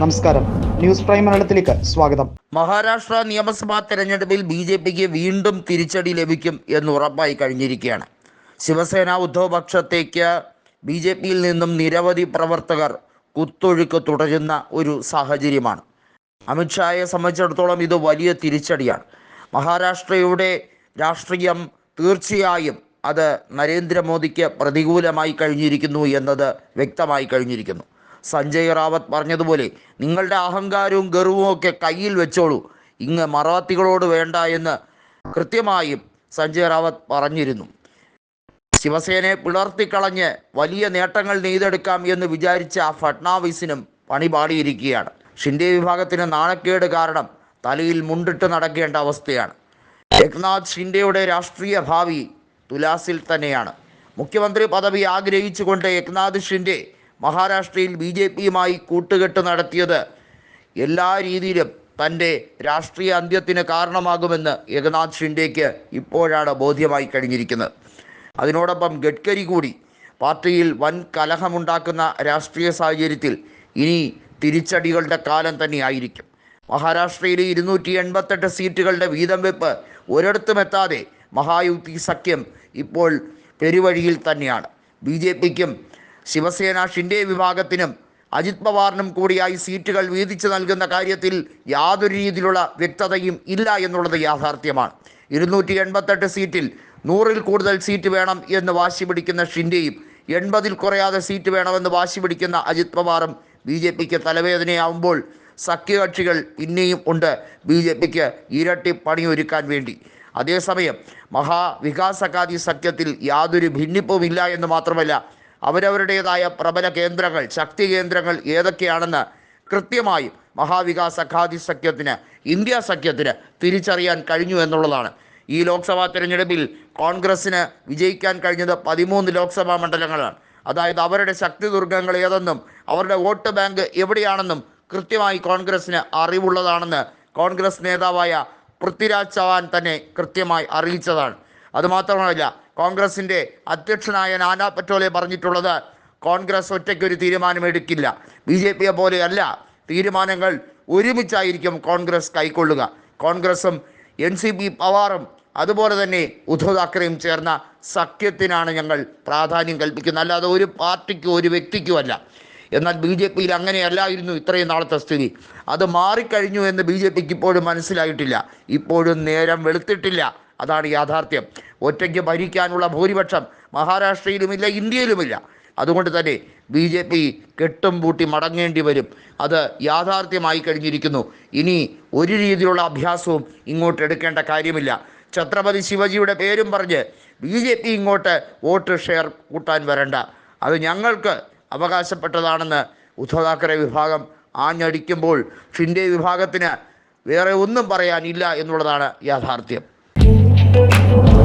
നമസ്കാരം. News prime മലയാളത്തിലേക്ക് സ്വാഗതം. മഹാരാഷ്ട്ര നിയമസഭാ തെരഞ്ഞെടുപ്പിൽ ബി ജെ പിക്ക് വീണ്ടും തിരിച്ചടി ലഭിക്കും എന്ന് ഉറപ്പായി കഴിഞ്ഞിരിക്കുകയാണ്. ശിവസേന ഉദ്ധവ് പക്ഷത്തേക്ക് ബി ജെ പിയിൽ നിന്നും നിരവധി പ്രവർത്തകർ കുത്തൊഴുക്ക് തുടരുന്ന ഒരു സാഹചര്യമാണ്. അമിത്ഷായെ സംബന്ധിച്ചിടത്തോളം ഇത് വലിയ തിരിച്ചടിയാണ്. മഹാരാഷ്ട്രയുടെ രാഷ്ട്രീയം തീർച്ചയായും അത് നരേന്ദ്രമോദിക്ക് പ്രതികൂലമായി കഴിഞ്ഞിരിക്കുന്നു എന്നത് വ്യക്തമായി കഴിഞ്ഞിരിക്കുന്നു. സഞ്ജയ് റാവത്ത് പറഞ്ഞതുപോലെ നിങ്ങളുടെ അഹങ്കാരവും ഗർവവും ഒക്കെ കയ്യിൽ വെച്ചോളൂ. ഇങ്ങ് മറാത്തികളോട് വേണ്ട എന്ന് കൃത്യമായും സഞ്ജയ് റാവത്ത് പറഞ്ഞിരുന്നു. ശിവസേനയെ പിളർത്തിക്കളഞ്ഞ് വലിയ നേട്ടങ്ങൾ നെയ്തെടുക്കാം എന്ന് വിചാരിച്ച ആ ഫട്നാവിസിനും പണി പാടിയിരിക്കുകയാണ്. ഷിൻഡെ വിഭാഗത്തിന് നാണക്കേട് കാരണം തലയിൽ മുണ്ടിട്ട് നടക്കേണ്ട അവസ്ഥയാണ്. ഏക്നാഥ് ഷിൻഡെയുടെ രാഷ്ട്രീയ ഭാവി തുലാസിൽ തന്നെയാണ്. മുഖ്യമന്ത്രി പദവി ആഗ്രഹിച്ചുകൊണ്ട് ഏക്നാഥ് ഷിൻഡെ മഹാരാഷ്ട്രയിൽ ബി ജെ പിയുമായി കൂട്ടുകെട്ട് നടത്തിയത് എല്ലാ രീതിയിലും തന്റെ രാഷ്ട്രീയ അന്ത്യത്തിന് കാരണമാകുമെന്ന് ഏകനാഥ് ഷിൻഡേക്ക് ഇപ്പോഴാണ് ബോധ്യമായി കഴിഞ്ഞിരിക്കുന്നത്. അതിനോടൊപ്പം ഗഡ്കരി കൂടി പാർട്ടിയിൽ വൻ കലഹമുണ്ടാക്കുന്ന രാഷ്ട്രീയ സാഹചര്യത്തിൽ ഇനി തിരിച്ചടികളുടെ കാലം തന്നെയായിരിക്കും. മഹാരാഷ്ട്രയിലെ ഇരുന്നൂറ്റി എൺപത്തെട്ട് സീറ്റുകളുടെ വീതം വെപ്പ് ഒരിടത്തും എത്താതെ മഹായുക്തി സഖ്യം ഇപ്പോൾ പെരുവഴിയിൽ തന്നെയാണ്. ബി ജെ പിക്കും ശിവസേന ഷിൻഡെ വിഭാഗത്തിനും അജിത് പവാറിനും കൂടിയായി സീറ്റുകൾ വീതിച്ചു നൽകുന്ന കാര്യത്തിൽ യാതൊരു രീതിയിലുള്ള വ്യക്തതയും ഇല്ല എന്നുള്ളത് യാഥാർത്ഥ്യമാണ്. ഇരുന്നൂറ്റി എൺപത്തെട്ട് സീറ്റിൽ നൂറിൽ കൂടുതൽ സീറ്റ് വേണം എന്ന് വാശി പിടിക്കുന്ന ഷിൻഡെയും എൺപതിൽ കുറയാതെ സീറ്റ് വേണമെന്ന് വാശി പിടിക്കുന്ന അജിത് പവാറും ബി ജെ പിക്ക് തലവേദനയാവുമ്പോൾ സഖ്യകക്ഷികൾ പിന്നെയും ഉണ്ട് ബി ജെ പിക്ക് ഇരട്ടി പണിയൊരുക്കാൻ വേണ്ടി. അതേസമയം മഹാവികാസ് അക്കാദി സഖ്യത്തിൽ യാതൊരു ഭിന്നിപ്പുമില്ല എന്ന് മാത്രമല്ല അവരവരുടേതായ പ്രബല കേന്ദ്രങ്ങൾ ശക്തി കേന്ദ്രങ്ങൾ ഏതൊക്കെയാണെന്ന് കൃത്യമായും മഹാവികാസ് അഖാദി സഖ്യത്തിന് ഇന്ത്യ സഖ്യത്തിന് തിരിച്ചറിയാൻ കഴിഞ്ഞു എന്നുള്ളതാണ്. ഈ ലോക്സഭാ തിരഞ്ഞെടുപ്പിൽ കോൺഗ്രസ്സിന് വിജയിക്കാൻ കഴിഞ്ഞത് പതിമൂന്ന് ലോക്സഭാ മണ്ഡലങ്ങളാണ്. അതായത് അവരുടെ ശക്തി ദുർഗങ്ങൾ ഏതെന്നും അവരുടെ വോട്ട് ബാങ്ക് എവിടെയാണെന്നും കൃത്യമായി കോൺഗ്രസ്സിന് അറിവുള്ളതാണെന്ന് കോൺഗ്രസ് നേതാവായ പൃഥ്വിരാജ് ചവാൻ തന്നെ കൃത്യമായി അറിയിച്ചതാണ്. അതുമാത്രമല്ല കോൺഗ്രസിന്റെ അധ്യക്ഷനായ നാനാ പറ്റോലെ പറഞ്ഞിട്ടുള്ളത് കോൺഗ്രസ് ഒറ്റയ്ക്കൊരു തീരുമാനമെടുക്കില്ല. ബി ജെ പിയെ പോലെയല്ല തീരുമാനങ്ങൾ ഒരുമിച്ചായിരിക്കും കോൺഗ്രസ് കൈക്കൊള്ളുക. കോൺഗ്രസും എൻ സി പി പവാറും അതുപോലെ തന്നെ ഉദ്ധവ് താക്കറെയും ചേർന്ന സഖ്യത്തിനാണ് ഞങ്ങൾ പ്രാധാന്യം കൽപ്പിക്കുന്നത്. അല്ലാതെ ഒരു പാർട്ടിക്കും ഒരു വ്യക്തിക്കുമല്ല എന്നാൽ ബി ജെ പിയിൽ അങ്ങനെയല്ലായിരുന്നു ഇത്രയും നാളത്തെ സ്ഥിതി. അത് മാറിക്കഴിഞ്ഞു എന്ന് ബി ജെ പിക്ക് ഇപ്പോഴും മനസ്സിലായിട്ടില്ല. ഇപ്പോഴും നേരം വെളുത്തിട്ടില്ല. അതാണ് യാഥാർത്ഥ്യം. ഒറ്റയ്ക്ക് ഭരിക്കാനുള്ള ഭൂരിപക്ഷം മഹാരാഷ്ട്രയിലുമില്ല ഇന്ത്യയിലുമില്ല. അതുകൊണ്ട് തന്നെ ബി ജെ പി കെട്ടും പൂട്ടി മടങ്ങേണ്ടി വരും. അത് യാഥാർത്ഥ്യമായി കഴിഞ്ഞിരിക്കുന്നു. ഇനി ഒരു രീതിയിലുള്ള അഭ്യാസവും ഇങ്ങോട്ട് എടുക്കേണ്ട കാര്യമില്ല. ഛത്രപതി ശിവജിയുടെ പേരും പറഞ്ഞ് ബി ജെ പി ഇങ്ങോട്ട് വോട്ട് ഷെയർ കൂട്ടാൻ വരണ്ട. അത് ഞങ്ങൾക്ക് അവകാശപ്പെട്ടതാണെന്ന് ഉദ്ധവ് താക്കറെ വിഭാഗം ആഞ്ഞടിക്കുമ്പോൾ ഷിൻഡെ വിഭാഗത്തിന് വേറെ ഒന്നും പറയാനില്ല എന്നുള്ളതാണ് യാഥാർത്ഥ്യം. Thank you.